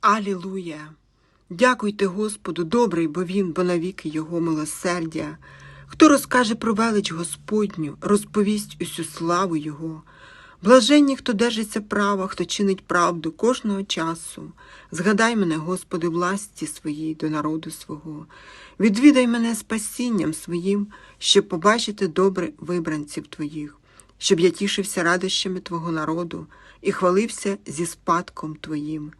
Алілуя! Дякуйте Господу, добрий, бо Він, бо навіки Його милосердя. Хто розкаже про велич Господню, розповість усю славу Його. Блаженні, хто держиться права, хто чинить правду кожного часу. Згадай мене, Господи, власті своїй до народу свого. Відвідай мене спасінням своїм, щоб побачити добре вибранців Твоїх, щоб я тішився радощами Твого народу і хвалився зі спадком Твоїм.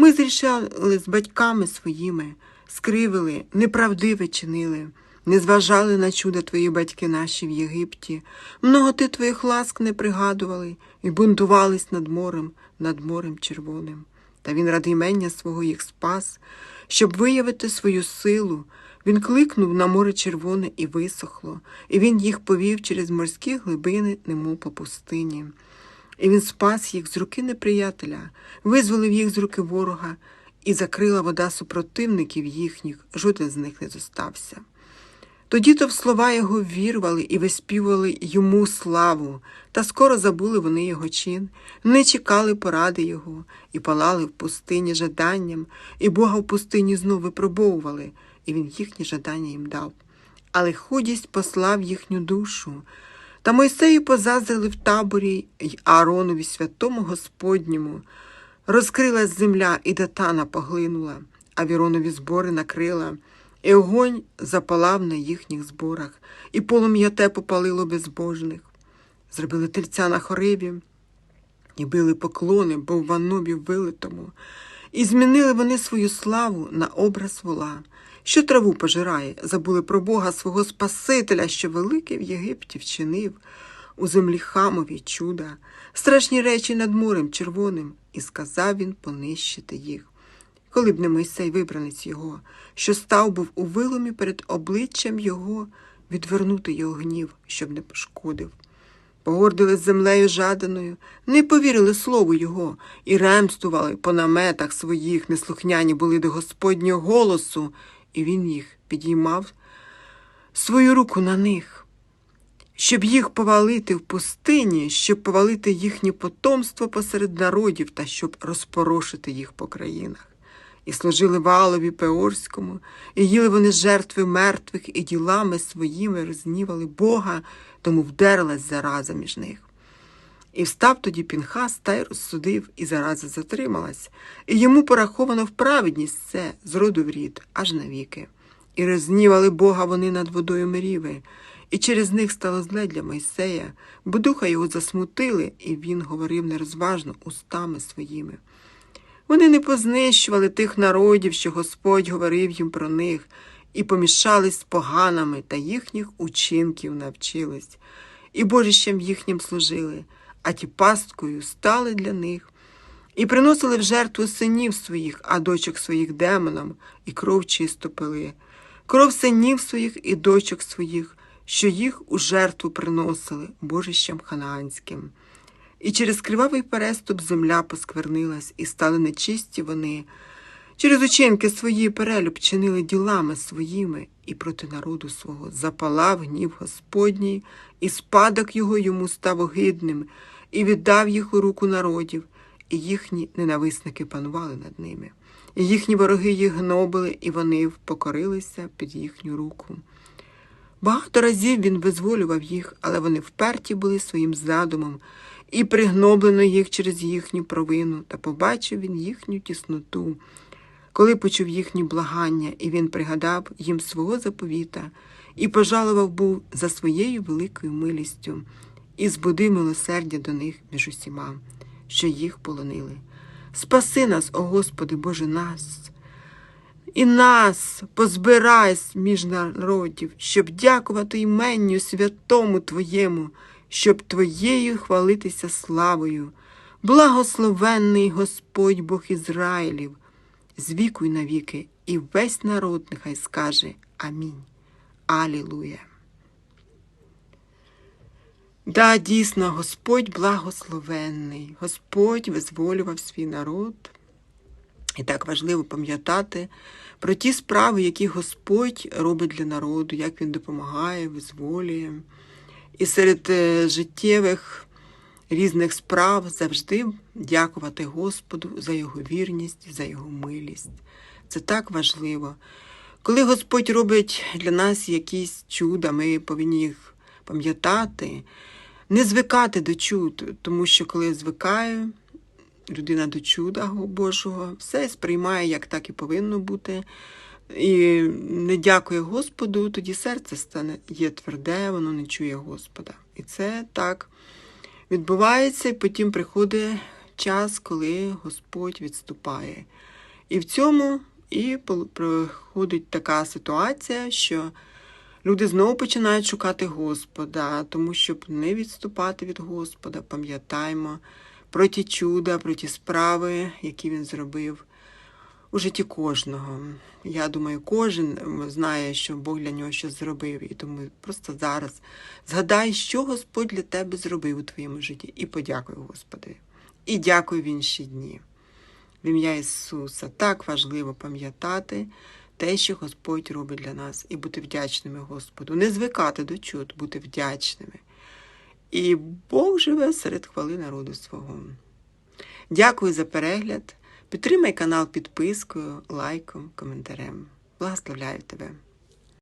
Ми зрішали з батьками своїми, скривили, неправдиве чинили, не зважали на чудо твої батьки наші в Єгипті, много ти твоїх ласк не пригадували і бунтувались над морем, над морем червоним. Та він ради імення свого їх спас, щоб виявити свою силу. Він кликнув на море червоне і висохло, і він їх повів через морські глибини, немов по пустині. І він спас їх з руки неприятеля, визволив їх з руки ворога, і закрила вода супротивників їхніх, жоден з них не зостався. Тоді то в слова його вірвали і виспівували йому славу, та скоро забули вони його чин, не чекали поради його, і палали в пустині жаданням, і Бога в пустині знов випробовували, і він їхні жадання їм дав. Але худість послав їхню душу. Та Мойсею позазрили в таборі й Ааронові святому Господньому. Розкрилась земля і датана поглинула, а віронові збори накрила, і огонь запалав на їхніх зборах, і полум'я те попалило безбожних. Зробили тельця на хорибі і били поклони, бо в ваннобі вилитому, і змінили вони свою славу на образ вола, що траву пожирає, забули про Бога свого Спасителя, що великий в Єгипті вчинив, у землі хамові чуда, страшні речі над морем червоним, і сказав він понищити їх. Коли б не Мойсей вибранець його, що став був у виломі перед обличчям його, відвернути його гнів, щоб не пошкодив. Погордились землею жаданою, не повірили слову його і ремствували по наметах своїх, неслухняні були до Господнього голосу, і він їх підіймав свою руку на них, щоб їх повалити в пустині, щоб повалити їхнє потомство посеред народів та щоб розпорошити їх по країнах. І служили валові Пеорському, і їли вони жертви мертвих, і ділами своїми рознівали Бога, тому вдерлась зараза між них. І встав тоді Пінхас та й розсудив, і зараза затрималась, і йому пораховано в праведність це з роду в рід, аж навіки. І рознівали Бога вони над водою Меріви, і через них стало зле для Мойсея, бо духа його засмутили, і він говорив нерозважно устами своїми. Вони не познищували тих народів, що Господь говорив їм про них, і помішались з поганами та їхніх учинків навчились, і божищем їхнім служили, а ті пасткою стали для них, і приносили в жертву синів своїх, а дочок своїх демонам, і кров чисто пили, кров синів своїх і дочок своїх, що їх у жертву приносили божищем ханаанським. І через кривавий переступ земля посквернилась, і стали нечисті вони. Через учинки свої перелюб чинили ділами своїми, і проти народу свого запалав гнів Господній, і спадок його йому став огидним, і віддав їх у руку народів, і їхні ненависники панували над ними. І їхні вороги їх гнобили, і вони впокорилися під їхню руку. Багато разів він визволював їх, але вони вперті були своїм задумом, і пригноблено їх через їхню провину, та побачив він їхню тісноту. Коли почув їхні благання, і він пригадав їм свого заповіта, і пожалував був за своєю великою милістю, і збудив милосердя до них між усіма, що їх полонили. Спаси нас, о Господи, Боже нас, і нас позбирай між народів, щоб дякувати іменню святому Твоєму, щоб Твоєю хвалитися славою. Благословенний Господь Бог Ізраїлів, з віку й навіки, і весь народ нехай скаже Амінь. Алілуя. Да, дійсно, Господь благословенний, Господь визволював свій народ. І так важливо пам'ятати про ті справи, які Господь робить для народу, як Він допомагає, визволює. І серед життєвих різних справ, завжди дякувати Господу за Його вірність, за Його милість. Це так важливо. Коли Господь робить для нас якісь чуда, ми повинні їх пам'ятати, не звикати до чуд, тому що коли звикаю, людина до чуда Божого, все сприймає, як так і повинно бути. І не дякує Господу, тоді серце стане є тверде, воно не чує Господа. І це так відбувається, і потім приходить час, коли Господь відступає. І в цьому і проходить така ситуація, що люди знову починають шукати Господа, тому щоб не відступати від Господа, пам'ятаємо про ті чуда, про ті справи, які він зробив у житті кожного. Я думаю, кожен знає, що Бог для нього щось зробив. І тому просто зараз згадай, що Господь для тебе зробив у твоєму житті, і подякуй Господи. І дякуй в інші дні. В ім'я Ісуса так важливо пам'ятати те, що Господь робить для нас, і бути вдячними Господу. Не звикати до чуд, бути вдячними. І Бог живе серед хвали народу свого. Дякую за перегляд. Підтримай канал підпискою, лайком, коментарем. Благословляю тебе.